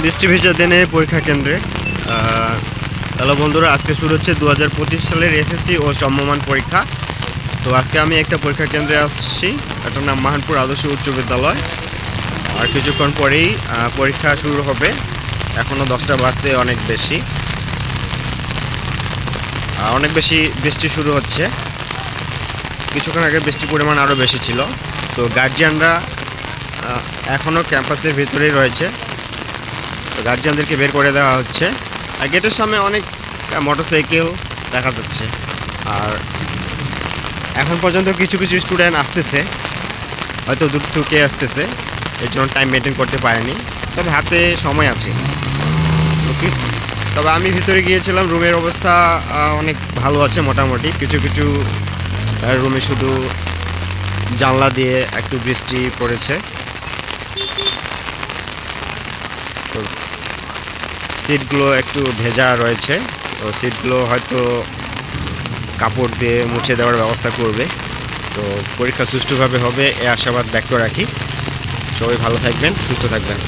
বৃষ্টি ভেজা দিনে পরীক্ষা কেন্দ্রে। হ্যালো বন্ধুরা, আজকে শুরু হচ্ছে দু হাজার পঁচিশ সালের এসএসসি ও সম্মান পরীক্ষা। তো আজকে আমি একটা পরীক্ষা কেন্দ্রে আসছি, এটার নাম মাহানপুর আদর্শ উচ্চ বিদ্যালয়। আর কিছুক্ষণ পরেই পরীক্ষা শুরু হবে। এখনও দশটা বাজতে অনেক বেশি। অনেক বেশি বৃষ্টি শুরু হচ্ছে। কিছুক্ষণ আগে বৃষ্টির পরিমাণ আরও বেশি ছিল। তো গার্জিয়ানরা এখনও ক্যাম্পাসের ভিতরেই রয়েছে। গার্জিয়ানদেরকে বের করে দেওয়া হচ্ছে। আর গেটের সামনে অনেক মোটরসাইকেল দেখা যাচ্ছে। আর এখন পর্যন্ত কিছু কিছু স্টুডেন্ট আসতেছে। হয়তো দূর থেকে আসতেছে। এর জন্য টাইম মেনটেন করতে পারেনি। তবে হাতে সময় আছে। ওকে তবে আমি ভিতরে গিয়েছিলাম, রুমের অবস্থা অনেক ভালো আছে মোটামুটি। কিছু কিছু রুমে শুধু জানলা দিয়ে একটু বৃষ্টি পড়েছে। তো সিটগুলো একটু ভেজা রয়েছে, তো সিটগুলো হয়তো কাপড় দিয়ে মুছে দেওয়ার ব্যবস্থা করবে। তো পরীক্ষা সুষ্ঠুভাবে হবে, এ আশাবাদ ব্যক্ত রাখি। সবাই ভালো থাকবেন, সুস্থ থাকবেন।